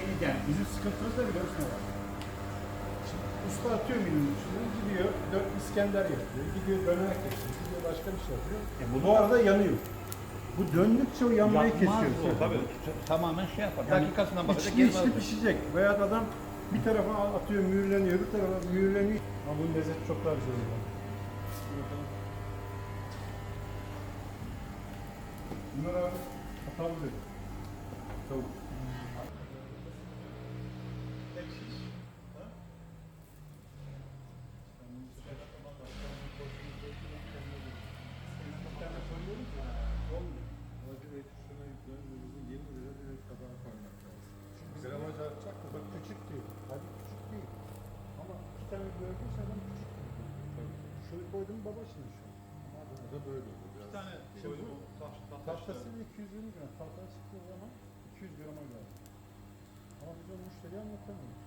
yeniden. Bizim sıkıntımız da biliyor musun? abi? Şimdi Usta atıyor milyon üstüne, gidiyor dört İskender yapıyor, gidiyor döner kesiyor, gidiyor başka bir şey yapıyor. E bunu- bu arada yanıyor. Bu döndükçe o yanmayı kesiyor. bu. Tabii. t- Tamamen şey yapar. Yani Dakikasından bakacak. içli içli alacak. pişecek. Veya adam bir tarafa atıyor mühürleniyor, bir tarafa mühürleniyor. Ama bunun lezzeti çok daha güzel oluyor. Bunlar abi hatalı dedi. Tavuk. Değil. Hadi küçük değil. Ama iki tane gördüyse adam küçük değil. Tabii. Şöyle koydum baba şimdi şu an. Bu da böyle olur. Biraz. Bir tane koydum, bu taş- taş- tahtası 220 gram. Tahtaya çıktığı zaman 200 grama geldi. Ama biz o müşteriye anlatamıyoruz.